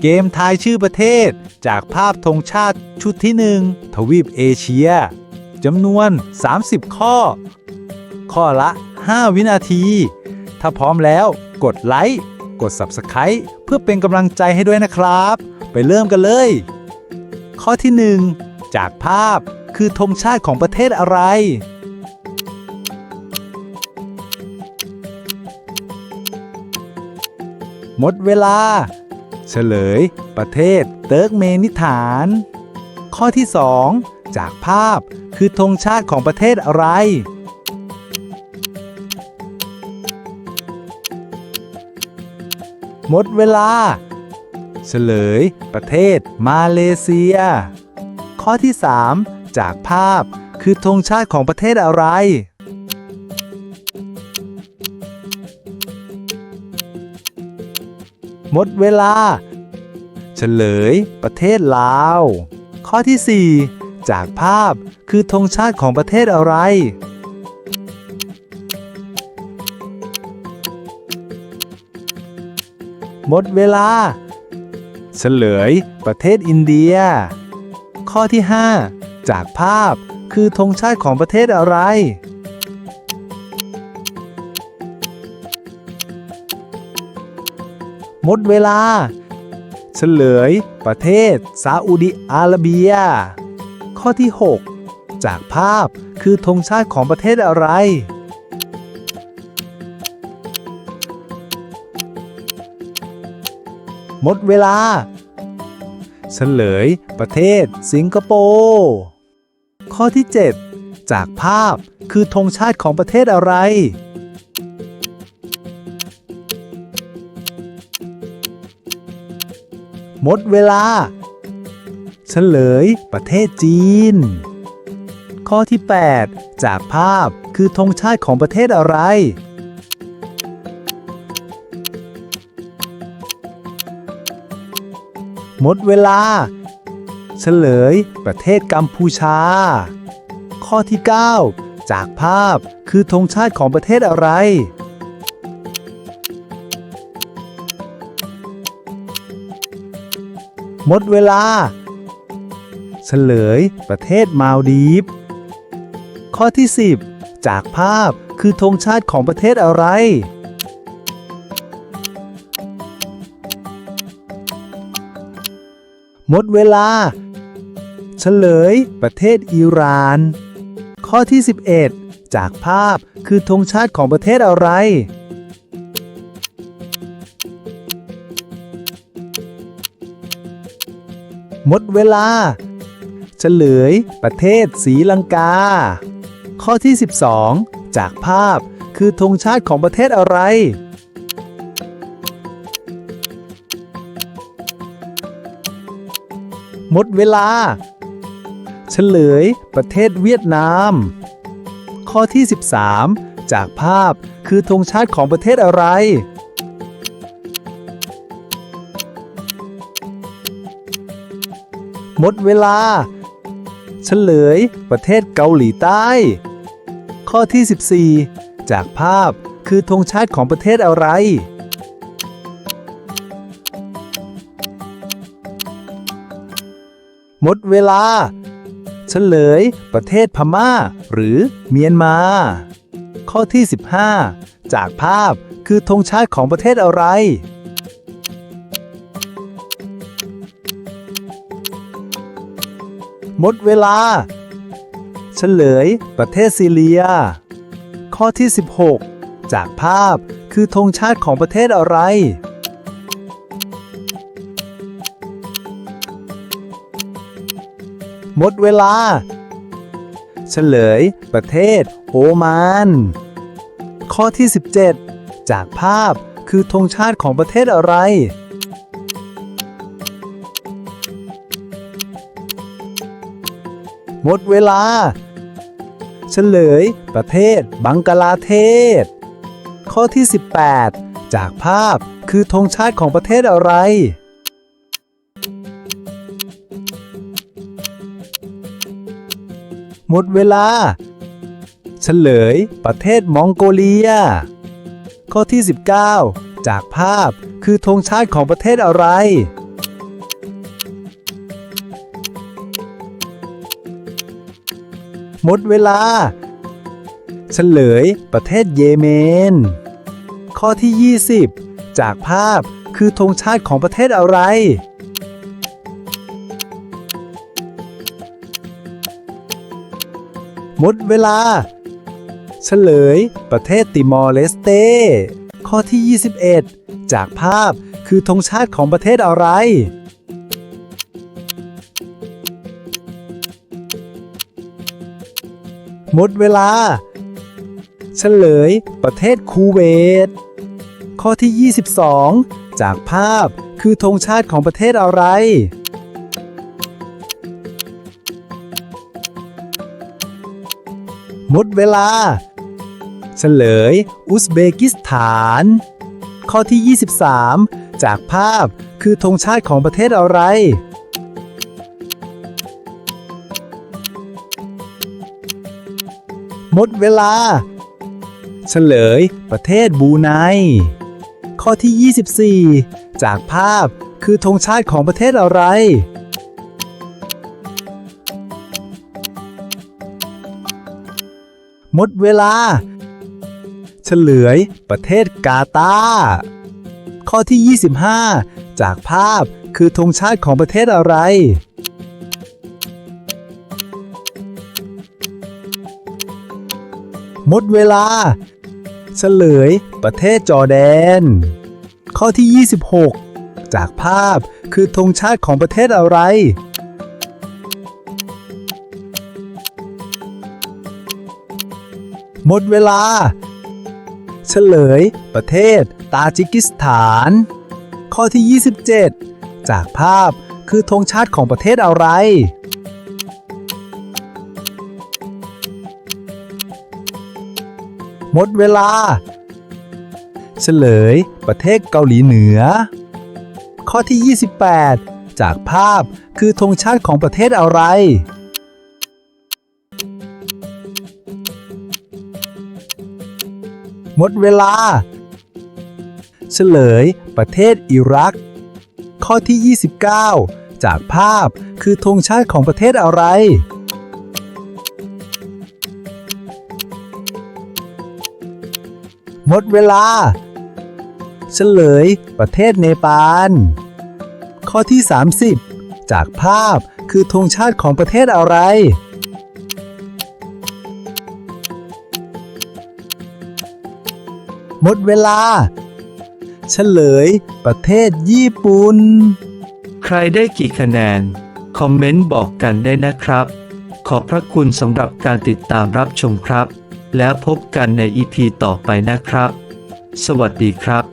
เกมทายชื่อประเทศ จากภาพธงชาติชุดที่หนึ่งทวีปเอเชียจำนวน 30 ข้อ ข้อละ 5 วินาที ถ้าพร้อมแล้วกดไลค์ กด Subscribe เพื่อเป็นกำลังใจให้ด้วยนะครับ ไปเริ่มกันเลย ข้อที่ 1 จากภาพคือธงชาติของประเทศอะไรหมดเวลา เฉลย ประเทศเติร์กเมนิฐาน ข้อที่ 2 จากภาพคือธงชาติของประเทศอะไร หมดเวลา เฉลย ประเทศมาเลเซีย ข้อที่ 3 จากภาพคือธงชาติของประเทศอะไร หมดเวลา เฉลย ประเทศลาว ข้อที่ 4 จากภาพคือธงชาติของประเทศอะไร หมดเวลา เฉลย ประเทศอินเดีย ข้อที่ 5 จากภาพคือธงชาติของประเทศอะไร มดเวลา เฉลย ประเทศซาอุดิอาระเบีย ข้อที่ 6 จากภาพคือธงชาติของประเทศอะไร หมดเวลา เฉลย ประเทศสิงคโปร์ข้อที่ 7 จากภาพคือธงชาติของประเทศอะไร หมดเวลาเฉลยประเทศจีน ข้อที่ 8 จากภาพคือธงชาติของประเทศอะไร หมดเวลาเฉลยประเทศกัมพูชา ข้อที่ 9 จากภาพคือธงชาติของประเทศอะไร หมดเวลาเฉลย ประเทศมาลดีฟ ข้อที่ 10 จากภาพคือธงชาติของประเทศอะไร หมดเวลาเฉลย ประเทศอิหร่าน ข้อที่ 11 จากภาพคือธงชาติของประเทศอะไร หมดเวลา เฉลย ประเทศศรีลังกา ข้อที่ 12 จากภาพคือธงชาติของประเทศอะไร หมดเวลา เฉลย ประเทศเวียดนาม ข้อที่ 13 จากภาพคือธงชาติของประเทศอะไร หมดเวลา เฉลย ประเทศเกาหลีใต้ ข้อที่ 14 จากภาพคือธงชาติของประเทศอะไร หมดเวลา เฉลย ประเทศพม่า หรือเมียนมา ข้อที่ 15 จากภาพคือธงชาติของประเทศอะไร หมดเวลา เฉลย ประเทศซีเรีย ข้อที่ 16 จากภาพคือธงชาติของประเทศอะไร หมดเวลา เฉลย ประเทศ โอมาน ข้อที่ 17 จากภาพคือธงชาติของประเทศอะไร หมดเวลา เฉลย ประเทศ บังกลาเทศ ข้อที่ 18 จากภาพคือธงชาติของประเทศอะไร หมดเวลา เฉลย ประเทศมองโกเลีย ข้อที่ 19 จากภาพคือธงชาติของประเทศอะไร หมดเวลาเฉลย ประเทศเยเมน ข้อที่ 20 จากภาพคือธงชาติของประเทศอะไร หมดเวลาเฉลย ประเทศติมอร์เลสเตข้อที่ 21 จากภาพคือธงชาติของประเทศอะไร หมดเวลา เฉลย ประเทศคูเวต ข้อที่ 22 จากภาพคือธงชาติของประเทศอะไร หมดเวลา เฉลย อุซเบกิสถาน ข้อที่ 23 จากภาพคือธงชาติของประเทศอะไร มดเวลา เฉลย ประเทศบูไน ข้อที่ 24 จากภาพคือธงชาติของประเทศอะไร หมดเวลา เฉลย ประเทศกาตาข้อที่ 25 จากภาพคือธงชาติของประเทศอะไร หมดเวลาเฉลย ประเทศจอร์แดน ข้อที่ 26 จากภาพคือธงชาติของประเทศอะไร หมดเวลา เฉลย ประเทศตาจิกิสถาน ข้อที่ 27 จากภาพคือธงชาติของประเทศอะไร หมดเวลา เฉลย ประเทศเกาหลีเหนือ ข้อที่ 28 จากภาพคือธงชาติของประเทศอะไร หมดเวลา เฉลย ประเทศอิรัก ข้อที่ 29 จากภาพคือธงชาติของประเทศอะไร ดเวลาเฉลย ประเทศเนปาล ข้อที่ 30 จากภาพคือธงชาติของประเทศอะไร หมดเวลาเฉลย ประเทศญี่ปุ่น ใครได้กี่คะแนน คอมเมนต์บอกกันได้นะครับ ขอบพระคุณสำหรับการติดตามรับชมครับ แล้วพบกันในอีพีต่อไปนะครับ สวัสดีครับ